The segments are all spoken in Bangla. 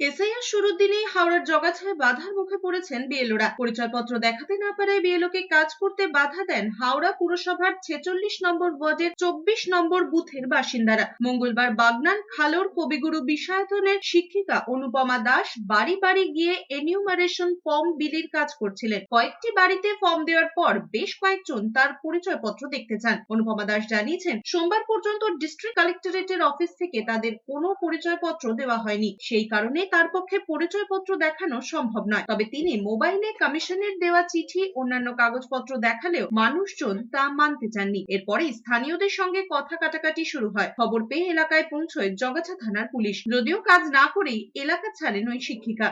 এসআইআর শুরুর দিনেই হাওড়ার জগাছায় বাধার মুখে পড়েছেন বিএলওরা। পরিচয়পত্র দেখাতে না পারায় বিএলওকে কাজ করতে বাধা দেন হাওড়া পুরসভার ছেচল্লিশ নম্বর ওয়ার্ডের চব্বিশ নম্বর বুথের বাসিন্দারা। মঙ্গলবার বাগনান খালোর কবিগুরু বিষায়তনের শিক্ষিকা অনুপমা দাস বাড়ি বাড়ি গিয়ে এনিউমারেশন ফর্ম বিলির কাজ করছিলেন। কয়েকটি বাড়িতে ফর্ম দেওয়ার পর বেশ কয়েকজন তার পরিচয়পত্র দেখতে চান। অনুপমা দাস জানিয়েছেন, সোমবার পর্যন্ত ডিস্ট্রিক্ট কালেক্টরেটের অফিস থেকে তাদের কোনো পরিচয়পত্র দেওয়া হয়নি। সেই কারণে তার পক্ষে পরিচয়পত্র দেখানো সম্ভব নয়। তবে তিনি মোবাইলে কমিশনের দেওয়া চিঠি অন্যান্য কাগজপত্র দেখালেও মানুষজন তা মানতে চাননি। এরপরে স্থানীয়দের সঙ্গে কথা কাটাকাটি শুরু হয়। খবর পেয়ে এলাকায় পৌঁছয় জগাছা থানার পুলিশ। যদিও কাজ না করেই এলাকা ছাড়েন ওই শিক্ষিকা।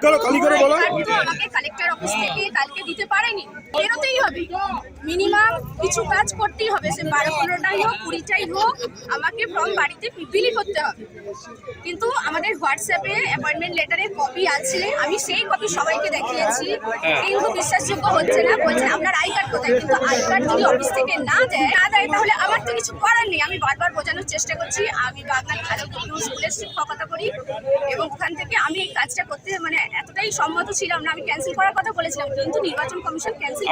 কালেক্টর অফিস থেকে কালকে দিতে পারেনি। বেরোতেই হবে। মিনিমাম কিছু কাজ করতেই হবে। সে বারো পনেরোটাই হোক কুড়িটাই হোক আমাকে ফর্ম বাড়িতে বিলি করতে হবে। কিন্তু আমাদের হোয়াটসঅ্যাপে অ্যাপয়েন্টমেন্ট লেটারের কপি আছে। আমি সেই কপি সবাইকে দেখিয়েছি। কিন্তু বিশ্বাসযোগ্য হচ্ছে না। বলছে আপনার আই কার্ড কোথায়? কিন্তু আই কার্ড যদি অফিস থেকে না দেয় না দেয় তাহলে আমার তো কিছু করার নেই। আমি বারবার বোঝানোর চেষ্টা করছি। আমি বাগনান ভালো স্কুলের শিক্ষকতা করি এবং ওখান থেকে আমি এই কাজটা করতে মানে এতটাই সম্মত ছিলাম না। আমি ক্যান্সেল করার কথা বলেছিলাম কিন্তু নির্বাচন কমিশন ক্যান্সেল